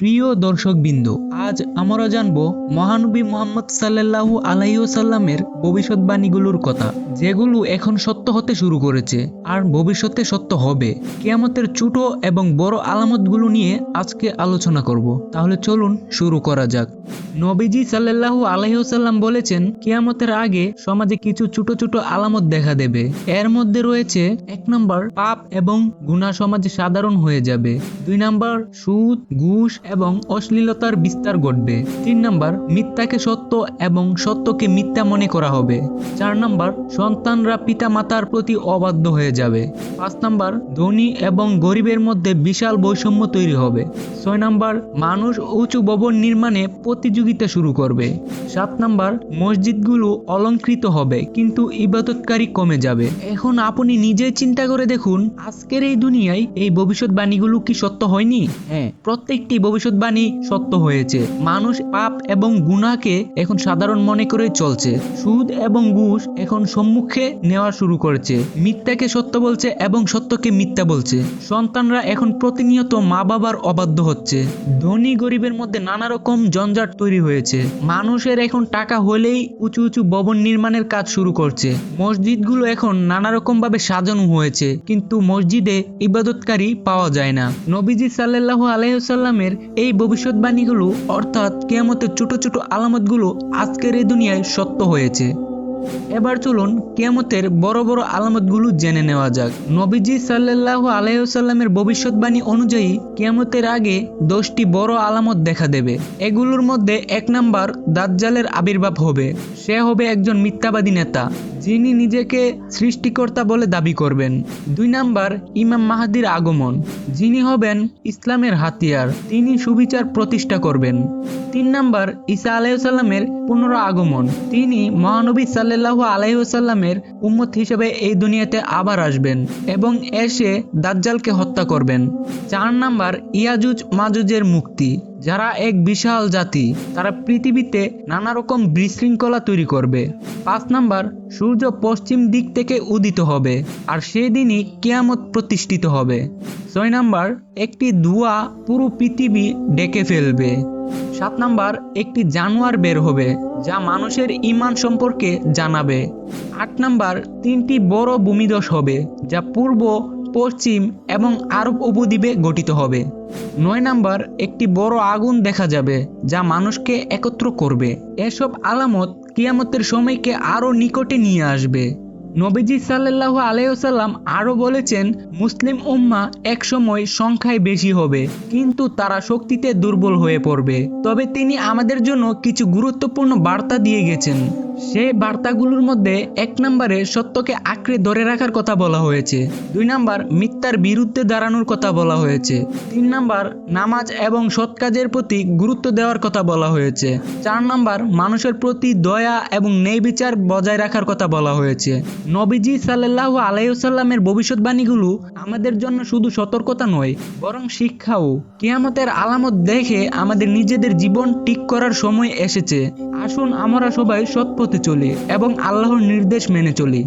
প্রিয় দর্শকবৃন্দ, আজ আমরা জানব মহানবী মোহাম্মদ সাল্লাল্লাহু আলাইসাল্লামের ভবিষ্যৎবাণীগুলোর কথা, যেগুলো এখন সত্য হতে শুরু করেছে আর ভবিষ্যতে সত্য হবে। কিয়ামতের ছোট এবং বড় আলামতগুলো নিয়ে আজকে আলোচনা করব। তাহলে চলুন শুরু করা যাক। নবীজি সাল্লাল্লাহু আলাইসাল্লাম বলেছেন, কেয়ামতের আগে সমাজে কিছু ছোট ছোট আলামত দেখা দেবে। এর মধ্যে রয়েছে এক নম্বর পাপ এবং গুণা সমাজে সাধারণ হয়ে যাবে। দুই নম্বর সুদ, ঘুষ এবং অশ্লীলতার বিস্তার ঘটবে। তিন নাম্বার মিথ্যাকে সত্য এবং সত্যকে মিথ্যা মনে করা হবে। চার নাম্বার সন্তানরা পিতা মাতার প্রতি অবাধ্য হয়ে যাবে। পাঁচ নাম্বার ধনী এবং গরিবের মধ্যে বিশাল বৈষম্য তৈরি হবে। ছয় নাম্বার মানুষ উঁচু ভবন নির্মাণে প্রতিযোগিতা শুরু করবে। সাত নাম্বার মসজিদগুলো অলঙ্কৃত হবে কিন্তু ইবাদতকারী কমে যাবে। এখন আপনি নিজে চিন্তা করে দেখুন আজকের এই দুনিয়ায় এই ভবিষ্যৎবাণীগুলো কি সত্য হয়নি? হ্যাঁ। প্রত্যেকটি ভবিষ্যৎবাণী সত্য হয়েছে। মানুষ পাপ এবং গুণাকে এখন সাধারণ মনে করে চলছে। সুদ এবং ঘুষ এখন সম্মুখে নেওয়া শুরু করেছে। মিথ্যাকে সত্য বলছে এবং সত্যকে মিথ্যা বলছে। সন্তানরা এখন প্রতিনিয়ত মা বাবার অবাধ্য হচ্ছে। ধনী গরিবের মধ্যে নানা রকম জঞ্জাট তৈরি হয়েছে। মানুষের এখন টাকা হলেই উঁচু উঁচু ভবন নির্মাণের কাজ শুরু করছে। মসজিদগুলো এখন নানা রকম ভাবে সাজানো হয়েছে, কিন্তু মসজিদে ইবাদতকারী পাওয়া যায় না। নবীজি সাল্লাহ আলাইসাল্লামের এই ভবিষ্যৎবাণীগুলো অর্থাৎ কেয়ামতের ছোট ছোট আলামতগুলো আজকের এই দুনিয়ায় সত্য হয়েছে। এবার চলুন কেয়ামতের বড় বড় আলামতগুলো জেনে নেওয়া যাক। নবীজি সাল্লাহ আলাইসাল্লামের ভবিষ্যৎবাণী অনুযায়ী কেয়ামতের আগে দশটি বড় আলামত দেখা দেবে। এগুলোর মধ্যে এক নাম্বার দাজ্জালের আবির্ভাব হবে। সে হবে একজন মিথ্যাবাদী নেতা, যিনি নিজেকে সৃষ্টিকর্তা বলে দাবি করবেন। দুই নাম্বার ইমাম মাহাদির আগমন, যিনি হবেন ইসলামের হাতিয়ার, তিনি সুবিচার প্রতিষ্ঠা করবেন। তিন নাম্বার ঈসা আলাইসাল্লামের পুনর আগমন তিনি মহানবী সাল্লাহ আলাইসাল্লামের উম্মত হিসেবে এই দুনিয়াতে আবার আসবেন এবং এসে দাজ্জালকে হত্যা করবেন। চার নাম্বার ইয়াজুজ মাজুজের মুক্তি। যারা এক বিশাল জাতি, তারা পৃথিবীতে নানা রকম বিশৃঙ্খলা তৈরি করবে। পাঁচ নাম্বার, সূর্য পশ্চিম দিক থেকে উদিত হবে আর সেদিনই কেয়ামত প্রতিষ্ঠিত হবে। ছয় নাম্বার, একটি ধোঁয়া পুরো পৃথিবী ডেকে ফেলবে। সাত নাম্বার, একটি জানোয়ার বের হবে যা মানুষের ইমান সম্পর্কে জানাবে। আট নাম্বার, তিনটি বড় ভূমিধস হবে যা পূর্ব পশ্চিম এবং আরব উপদ্বীপে গঠিত হবে। নয় নাম্বার, একটি বড় আগুন দেখা যাবে যা মানুষকে একত্র করবে। এসব আলামত কিয়ামতের সময়কে আরও নিকটে নিয়ে আসবে। নবীজি সাল্লাহ আলাইসাল্লাম আরও বলেছেন, মুসলিম উম্মা একসময় সংখ্যায় বেশি হবে, কিন্তু তারা শক্তিতে দুর্বল হয়ে পড়বে। তবে তিনি আমাদের জন্য কিছু গুরুত্বপূর্ণ বার্তা দিয়ে গেছেন। সেই বার্তাগুলোর মধ্যে এক নম্বরে সত্যকে আঁকড়ে ধরে রাখার কথা বলা হয়েছে। দুই নাম্বার, মিথ্যার বিরুদ্ধে দাঁড়ানোর কথা বলা হয়েছে। তিন নাম্বার, নামাজ এবং সৎ কাজের প্রতি গুরুত্ব দেওয়ার কথা বলা হয়েছে। চার নাম্বার, মানুষের প্রতি দয়া এবং ন্যায় বিচার বজায় রাখার কথা বলা হয়েছে। নবীজি সাল্লাহ আলাইসাল্লামের ভবিষ্যৎবাণীগুলো আমাদের জন্য শুধু সতর্কতা নয়, বরং শিক্ষাও। কিয়ামতের আলামত দেখে আমাদের নিজেদের জীবন ঠিক করার সময় এসেছে। আসুন আমরা সবাই সৎ পথে চলি এবং আল্লাহর নির্দেশ মেনে চলি।